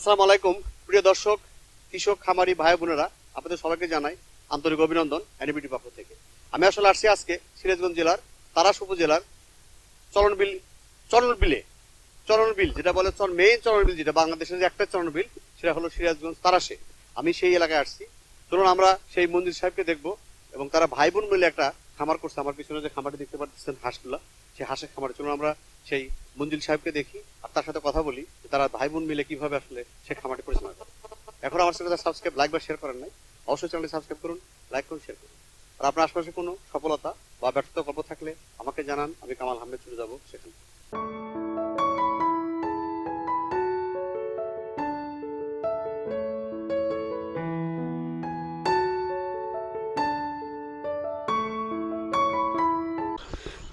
আসসালামু আলাইকুম, প্রিয় দর্শক, কৃষক, খামারি ভাই বোনেরা, আপনাদের সবাইকে জানাই আন্তরিক অভিনন্দন অ্যানিবিটি পক্ষ থেকে। আমি আসলে আসছি আজকে সিরাজগঞ্জ জেলার তারাস উপজেলার চরণবিল চরণবিলে চরণবিল যেটা বলে মেইন চরণবিল যেটা বাংলাদেশের যে একটা চরণবিল সেটা হলো সিরাজগঞ্জ তারাসে আমি সেই এলাকায় আসছি। চলুন আমরা সেই মন্দির সাহেবকে দেখব এবং তারা ভাই বোন মিলে একটা খামার করছে, আমার পিছনে যে খামারটি দেখতে পাচ্ছেন হাঁসগুলা, সেই হাঁসের খামারে চলুন আমরা সেই মঞ্জিল সাহেবকে দেখি আর তার সাথে কথা বলি তারা ভাই বোন মিলে কীভাবে আসলে সেই খামারটি পরিচালনা করে। এখন আমার সাথে সাবস্ক্রাইব লাইক বা শেয়ার করেন নাই, অবশ্যই চ্যানেলটি সাবস্ক্রাইব করুন লাইক করুন শেয়ার করুন। আর আপনার আশপাশে কোনো সফলতা বা ব্যর্থতা গল্প থাকলে আমাকে জানান, আমি কামাল আহমেদ চলে যাব সেখানে।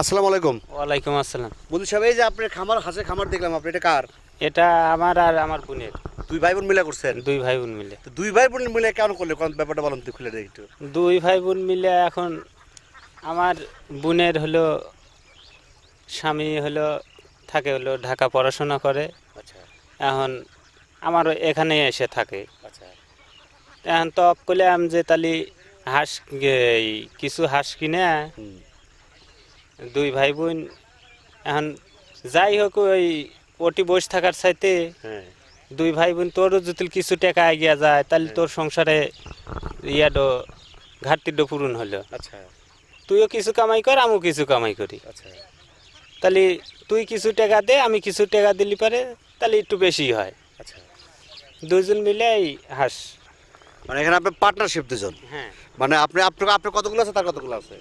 আসসালামু আলাইকুম। ওয়ালাইকুম আসসালাম। বন্ধু সাহেব এই যে আপনার খামার হাঁসের খামার দেখলাম আপনি এটা কার? এটা আমার আর আমার বোনের। দুই ভাই বোন মিলে করছেন? দুই ভাই বোন মিলে। তো দুই ভাই বোন মিলে কেন করলে? কোন ব্যাপারটা বলুন তো খুলে দেয় একটু। দুই ভাই বোন মিলে এখন আমার বোনের হলো স্বামী হলো থাকে হলো ঢাকা পড়াশোনা করে। আচ্ছা। এখন আমার এখানে এসে থাকে। আচ্ছা। এখন তো করলাম যে তালি হাঁস কিছু হাঁস কিনে দুই ভাই বোন এখন যাই হোক ওই ওটি বসে থাকার চাইতে হ্যাঁ। দুই ভাই বোন তোরও যদি কিছু টাকা এগিয়ে যায় তাহলে তোর সংসারে ইয়াডো ঘাটতিটা পূরণ হলো। আচ্ছা। তুইও কিছু কামাই কর আমিও কিছু কামাই করি। আচ্ছা। তাহলে তুই কিছু টাকা দে আমি কিছু টাকা দিলি পারে তাহলে একটু বেশি হয়। আচ্ছা। দুজন মিলে এই হাস। মানে এখানে আপনার পার্টনারশিপ দুজন? হ্যাঁ। মানে আপনি আপনার আপনার কতগুলো আছে তার কতগুলো আছে?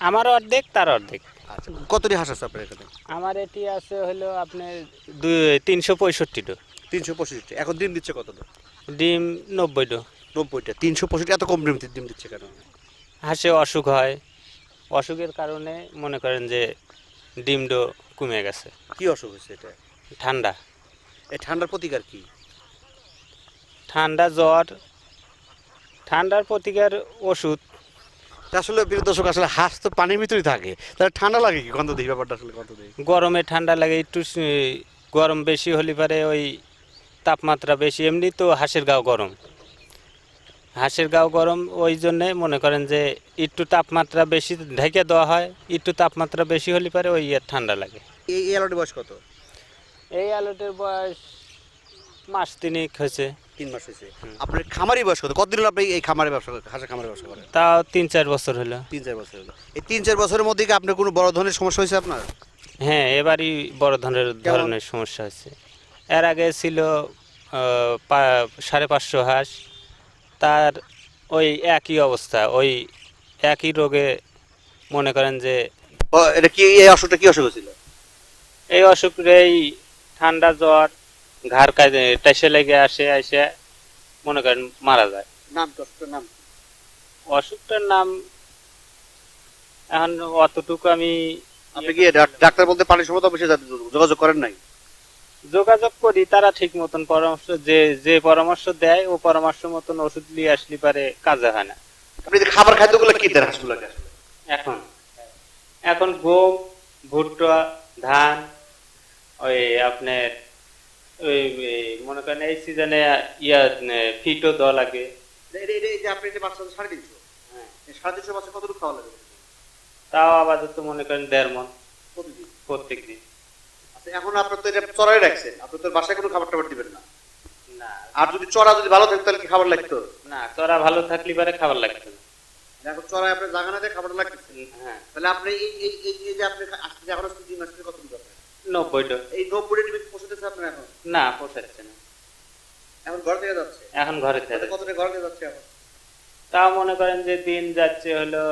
আমার অর্ধেক তার অর্ধেক। আচ্ছা কতটি হাঁস আছে আপনার এখানে? আমার এটি আছে হলো আপনার দুই তিনশো পঁয়ষট্টিটো তিনশো পঁয়ষট্টি এখন ডিম দিচ্ছে কত ডো ডিম নব্বইটো নব্বইটা তিনশো পঁয়ষট্টি এত কম ডিম ডিম দিচ্ছে কেন? হাঁসে অসুখ হয়। অসুখের কারণে মনে করেন যে ডিম ডো কমে গেছে। কি অসুখ হয়েছে এটা? ঠান্ডা। এই ঠান্ডার প্রতিকার কি? ঠান্ডা জ্বর। ঠান্ডার প্রতিকার ওষুধ। আসলে প্রিয় দর্শক আসলে হাঁস তো পানির ভিতরেই থাকে। তাহলে ঠান্ডা লাগে কি? গন্ধ দেখি ব্যাপারটা আসলে গন্ধ দেখি গরমে ঠান্ডা লাগে একটু গরম বেশি হলে পারে ওই তাপমাত্রা বেশি। এমনি তো হাঁসের গাও গরম। হাঁসের গাও গরম ওই জন্যে মনে করেন যে একটু তাপমাত্রা বেশি ঢেকে দেওয়া হয় একটু তাপমাত্রা বেশি হলে পারে ওই ইয়ে ঠান্ডা লাগে। এই এই আলোটি বয়স কত? এই আলুটের বয়স মাস তিনিক হয়েছে। তিন মাস হয়েছে। আপনার খামারি বয়স কত? কতদিন আপনি এই খামারের ব্যবসা করেন হাঁসের খামারের ব্যবসা করেন? তাও তিন চার বছর হলো। তিন চার বছর হলো। এই তিন চার বছরের মধ্যে কি আপনার কোনো বড় ধরনের সমস্যা হয়েছে আপনার? হ্যাঁ এবারই বড় ধরনের ধরনের সমস্যা হচ্ছে এর আগে ছিল সাড়ে পাঁচশো হাঁস। তার ওই একই অবস্থা ওই একই রোগে মনে করেন যে এটা কি এই অসুখটা কি অসুখ হয়েছিল? এই অসুখ এই ঠান্ডা জ্বর ঘাড় কাজে টেসে লেগে আসে এসে মনে করেন মারা যায়। নাম নাম? অসুখটার নাম এখন অতটুকু আমি আপনি কি ডাক্তার বলতে পানি সমত অফিসে যোগাযোগ করেন নাই? যোগাযোগ করি তারা ঠিক মতন পরামর্শ যে যে পরামর্শ দেয় ও পরামর্শ মতন ওষুধ নিয়ে আসলে পারে কাজে হয় না। আপনি খাবার খাদ্যগুলো কি দেন আসলে? এখন এখন গম ভুট্টা ধান ওই আপনার মনে করেন এই সিজনে ইয়া ফিটও দেওয়া লাগে। আপনি যে বাচ্চা সাড়ে তিনশো? হ্যাঁ। সাড়ে তিনশো বাচ্চা কতটুকু খাওয়া লাগে? তাও আপাতত মনে করেন দেড় মন। প্রতিদিন? প্রত্যেক দিন আচ্ছা এখন আপনার তো এটা চড়াই রাখছেন। আপনি তো বাসায় কোনো খাবার টাবার দিবেন না। আর যদি চড়া যদি ভালো থাকতো তাহলে কি খাবার লাগতো? না তোরা ভালো থাকলে পারে খাবার লাগতো এখন চড়াই আপনার জায়গা না দিয়ে খাবার লাগতেছে। হ্যাঁ। তাহলে আপনি এই এই যে আপনি আসতে এখন আসতে তিন মাস কত দিন আপনার নব্বইটা। এই নব্বই টিভি পৌঁছতেছে আপনার এখন? না পোষাচ্ছে না। এখন ঘর থেকে যাচ্ছে? এখন ঘরে কতটা ঘর থেকে যাচ্ছে এখন? তাও মনে করেন যে দিন যাচ্ছে হলো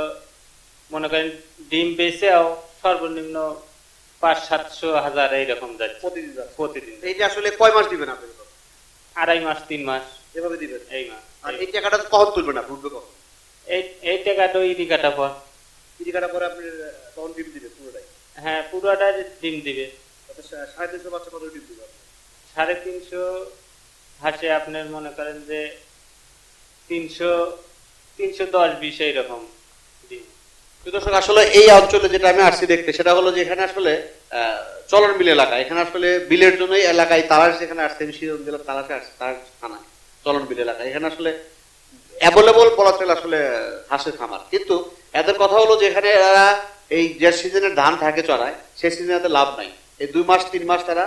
মনে করেন ডিম বেচেও সর্বনিম্ন পাঁচ সাতশো হাজার এইরকম যাচ্ছে। প্রতিদিন প্রতিদিন। এইটা আসলে কয় মাস দিবেন আপনি? আড়াই মাস তিন মাস। এভাবে দিবেন? এই মাস আর এই টাকাটা কখন তুলবেন আপনি উঠবে কখন? এই এই টাকাটা ইডি কাটা পর। টাকাটা পরে আপনি তখন ডিম দিবে পুরোটাই? হ্যাঁ পুরোটা ডিম দিবে। সাড়ে তিনশো বাচ্চা কত ডিম দিবে আপনি? সাড়ে তিনশো হাসে আপনার মনে করেন যে তিনশো তিনশো দশ বিশ এইরকম দর্শক, আসলে এই অঞ্চলে যেটা আমি আসছি দেখতে, সেটা হলো যে এখানে আসলে চলন এলাকা। এখানে আসলে বিলের এলাকায় যেখানে আসছে, আমি জেলার আসছে, তার চলন বিল এলাকা এখানে আসলে অ্যাভেলেবল বলা আসলে হাঁসের খামার। কিন্তু এদের কথা হলো যে এখানে এরা এই যে সিজনের ধান থাকে চড়ায়, সেই সিজনে লাভ নাই। এই দুই মাস, তিন মাস তারা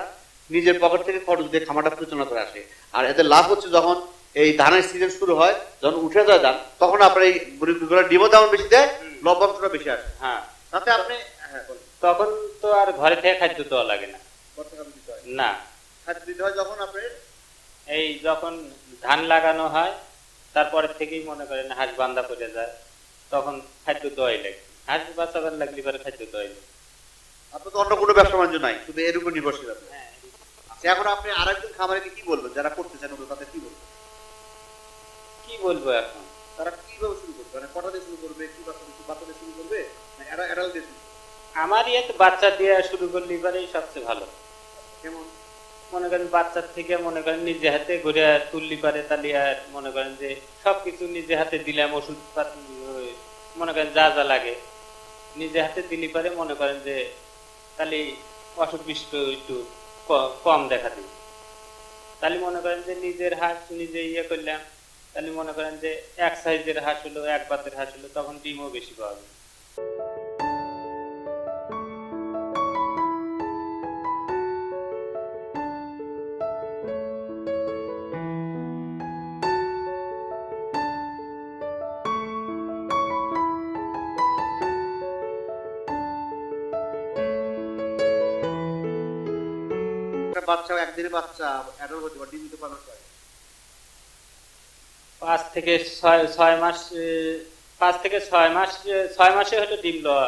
নিজের পকেট থেকে খরচ দিয়ে খামারটা পরিচালনা করে আসে। আর এদের লাভ হচ্ছে যখন এই ধানের সিজন শুরু হয় যখন উঠে যায় ধান তখন আপনার এই মুরগিগুলোর ডিমও তেমন বেশি দেয় লভ্যাংশটা বেশি আসে। হ্যাঁ। তাতে আপনি হ্যাঁ তখন তো আর ঘরে থেকে খাদ্য দেওয়া লাগে না। না। খাদ্য দিতে হয় যখন আপনি এই যখন ধান লাগানো হয় তারপরে থেকেই মনে করেন হাঁস বান্ধা করে যায় তখন খাদ্য দেওয়াই লাগে। হাঁস বাঁচাবার লাগলে পরে খাদ্য দেওয়াই লাগে। আপনার তো অন্য কোনো ব্যবসা বাণিজ্য নাই শুধু এর উপর নির্ভরশীল আপনি। হ্যাঁ। এখন আপনি আরেকজন খামারিকে কি বলবেন? যারা করতে চান তাদের কি বলবেন? কি বলব এখন? তারা কীভাবে শুরু করবে? মানে কটা দিয়ে শুরু করবে? কি বাচ্চা দিয়ে শুরু করবে? এরা এরাল দিয়ে শুরু আমার ইয়েতে বাচ্চা দিয়ে শুরু করলে এবারেই সবচেয়ে ভালো। কেমন? মনে করেন বাচ্চার থেকে মনে করেন নিজে হাতে ঘুরে তুললি পারে তাহলে আর মনে করেন যে সবকিছু নিজে হাতে দিলাম ওষুধ মনে করেন যা যা লাগে। নিজে হাতে দিলি পারে মনে করেন যে তাহলে অসুখ বিষ্ট একটু কম দেখা দিবে। তাহলে মনে করেন যে নিজের হাঁস নিজে ইয়ে করলাম, তাহলে মনে করেন যে এক সাইজের হাঁস হলো, এক বাতের হাঁস হলো, তখন ডিমও বেশি পাওয়া যাবে বাচ্চা একদিনে বাচ্চা অ্যাডাল্ট হতে পারে ডিম দিতে পারে পাঁচ থেকে ছয় ছয় মাস পাঁচ থেকে ছয় মাস ছয় মাসে হলো ডিম দেওয়া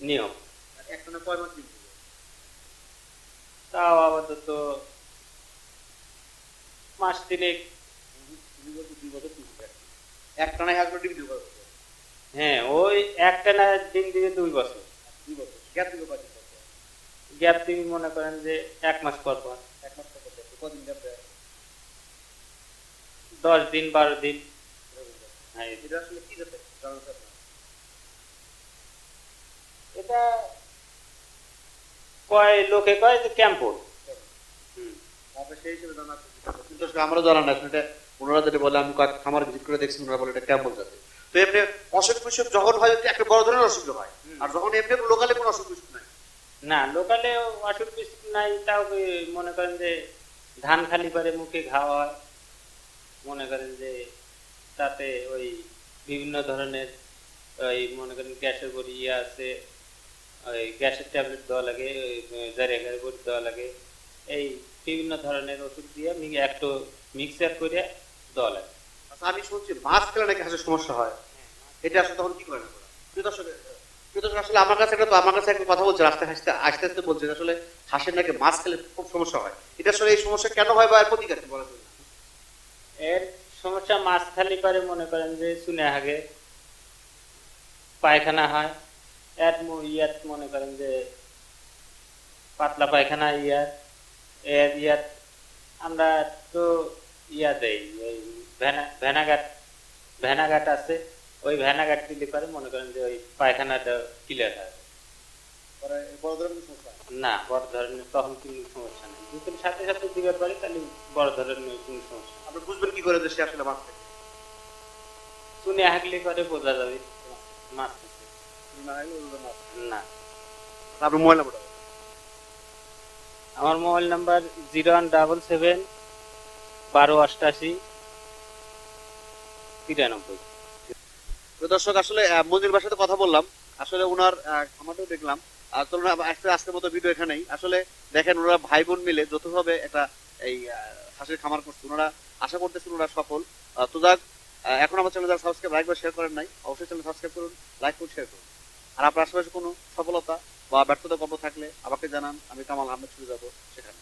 নিয়ম। একটা কয় মাস ডিম তাও আপাতত মাস তিনেক। ডিম দিবে হ্যাঁ ওই একটা না ডিম দিবে দুই বছর। দুই বছর গ্যাপ পারবে গ্যাপ দিবি মনে করেন যে এক মাস পর পর। এক মাস পর কদিন গ্যাপ দেয়? দশ দিন বারো দিন। হ্যাঁ এটা আসলে কি যাতে এটা কয় লোকে কয় যে ক্যাম্পোর। আমারও জানা না এটা ওনারা যেটা বলে আমি খামার ভিজিট করে দেখছি ওনারা বলে এটা যাতে তো এমনি অসুখ বিসুখ যখন হয় একটা বড় ধরনের অসুখ হয়। আর যখন এমনি লোকালে কোনো অসুখ বিসুখ নাই। না লোকালে অসুখ বিসুখ নাই তাও মনে করেন যে ধান খালি করে মুখে ঘাওয়া হয়। মনে করেন যে তাতে ওই বিভিন্ন ধরনের ওই মনে করেন গ্যাসের বড়ি ইয়ে আছে ওই গ্যাসের ট্যাবলেট দেওয়া লাগে ওই জারিয়াগার বড়ি দেওয়া লাগে। এই বিভিন্ন ধরনের ওষুধ দিয়ে একটু মিক্সার করে দেওয়া লাগে। আচ্ছা আমি শুনছি মাছ খেলে নাকি হাঁসের সমস্যা হয়? এটা আসলে তখন কি করে না? দর্শক, আসলে আমার কাছে একটা তো আমার কাছে একটা কথা বলছে আস্তে আস্তে বলছে আসলে হাঁসের নাকি মাছ খেলে খুব সমস্যা হয়। এটা আসলে এই সমস্যা কেন হয় বা এর প্রতিকার বলা এর সমস্যা মাছ খালি পারে মনে করেন যে আগে পায়খানা হয় ইয়াত মনে করেন যে পাতলা পায়খানা ইয়াত, এর ইয়াত আমরা তো ইয়া দেই ভেনাঘাট ভেনাঘাট আছে। ওই ভেনাঘাট দিলে পারে মনে করেন যে ওই পায়খানাটা ক্লিয়ার হয়। না বড় ধরনের তখন কোনো সমস্যা নেই। যদি সাথে সাথে দিবার পারি তাহলে বড় ধরনের কোনো সমস্যা আপনি বুঝবেন কি করে যে সে আসলে মাছ? শুনে হাগলে করে বোঝা যাবে মাছ খাচ্ছে। না হলে ওগুলো মাছ না। আপনি মোবাইল নাম্বারটা? আমার mobile number zero one double seven বারো অষ্টাশি তিরানব্বই। দর্শক আসলে মন্দির বাসাতে কথা বললাম। আসলে ওনার আহ, দেখলাম। চলুন আজকে মতো ভিডিও এখানেই। আসলে দেখেন ওরা ভাই বোন মিলে যৌথভাবে একটা এই হাঁসের খামার করছে। ওনারা আশা করতেছেন ওরা সফল। তো যাক এখন আমার চ্যানেল যারা সাবস্ক্রাইব লাইক বা শেয়ার করেন নাই অবশ্যই চ্যানেল সাবস্ক্রাইব করুন লাইক করুন শেয়ার করুন। আর আপনার আশেপাশে কোনো সফলতা বা ব্যর্থতা গল্প থাকলে আমাকে জানান আমি কামাল আহমেদ ছুটে যাব সেখানে।